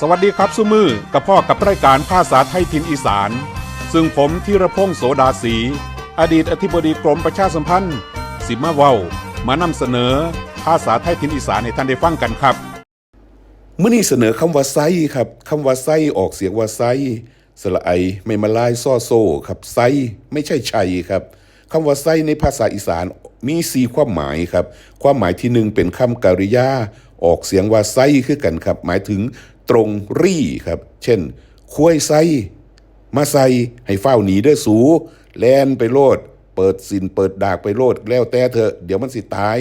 สวัสดีครับสุมือกับพ่อกับรายการภาษาไทยถิ่นอีสาน ซึ่งผมธีรพงศ์โสดาสี อดีตอธิบดีกรมประชาสัมพันธ์ สิมาเว้ามานำเสนอ ภาษาไทยถิ่นอีสานให้ท่านได้ฟังกันครับเมื่อนี้เสนอคำว่าไซครับคำว่าไซออกเสียงว่าไซสระไอไม่มาลายซ่อโซ่ครับไซไม่ใช่ชัยครับคำว่าไซในภาษาอีสานมีสี่ความหมายครับ ความหมายที่หนึ่งเป็นคำกริยาออกเสียงว่าไซคือกันครับ หมายถึง ตรงรี่ครับ เช่นคุ้ยไซมาใส่ให้เฝ้าหนีเด้อสู แลนไปโลด เปิดสินเปิดดากไปโลด แล้วแต่เถอะเดี๋ยวมันสิตาย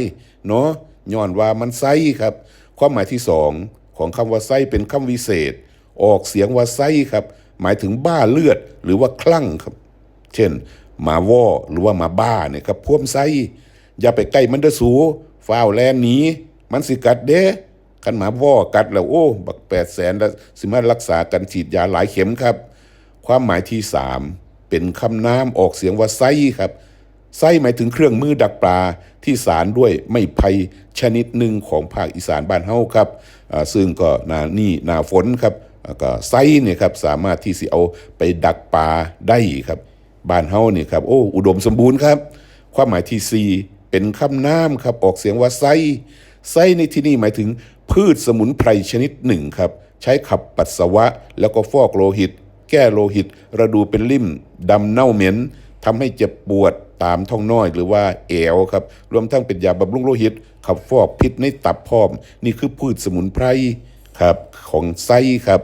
เนาะย้อนว่ามันไส้ครับ ความหมายที่สองของคำว่าไส้เป็นคำวิเศษ ออกเสียงว่าไส้ครับ หมายถึงบ้าเลือดหรือว่าคลั่งครับ เช่นหมาว่อหรือว่าหมาบ้าเนี่ยครับพ่วมไส้อย่าไปใกล้มันเด้อสูฝ้าวแลนหนีมันสิกัดเด้ คันหมาว่อกัดแล้วโอ้บักแปดแสนแล้วสิมารักษากันฉีดยาหลายเข็มครับ ความหมายที่สามเป็นคำน้ำออกเสียงว่าไส้ครับไส้หมายถึงเครื่องมือดักปลาที่สารด้วยไม้ไผ่ชนิดหนึ่งของภาคอีสานบ้านเฮาครับซึ่งก็นานี่นาฝนครับก็ไส้เนี่ยครับสามารถที่สิเอาไปดักปลาได้ครับบ้านเฮาเนี่ยครับโอ้อุดมสมบูรณ์ครับ ความหมายที่สี่เป็นคำน้ำครับออกเสียงว่าไส้ไส้ในที่นี่หมายถึง พืชสมุนไพรชนิดหนึ่งครับ ใช้ขับปัสสาวะ แล้วก็ฟอกโลหิต แก้โลหิต ระดูเป็นลิ่มดำเน่าเหม็นทำให้เจ็บปวดตามท้องน้อยหรือว่าแอวครับ รวมทั้งเป็นยาบำรุงโลหิต ขับฟอกพิษในตับพร้อม นี่คือพืชสมุนไพรครับของไส้ครับ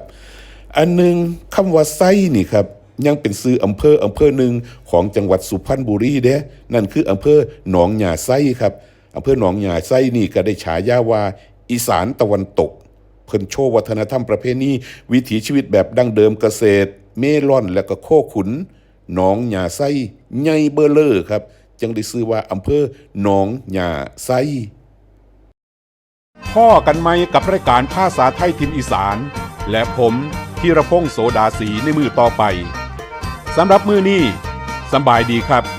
อันหนึ่งคำว่าไส้นี่ครับยังเป็นซื้ออำเภออำเภอหนึ่งของจังหวัดสุพรรณบุรีเด้ นั่นคืออำเภอหนองหยาไส้ครับอำเภอหนองหยาไส้นี่ก็ได้ฉายาว่า อีสานตะวันตก เพิ่นโชว์วัฒนธรรมประเพณีวิถีชีวิตแบบดั้งเดิมเกษตร เมล่อนและก็โคขุนหนองหยาไส้ใหญ่เบอเลอร์ครับจึงได้ชื่อว่าอำเภอหนองหยาไส้พ่อกันไหมกับรายการภาษาไทยถิ่นอีสาน และผมธีรพงศ์โสดาสีในมือต่อไปสำหรับมือนี้สบายดีครับ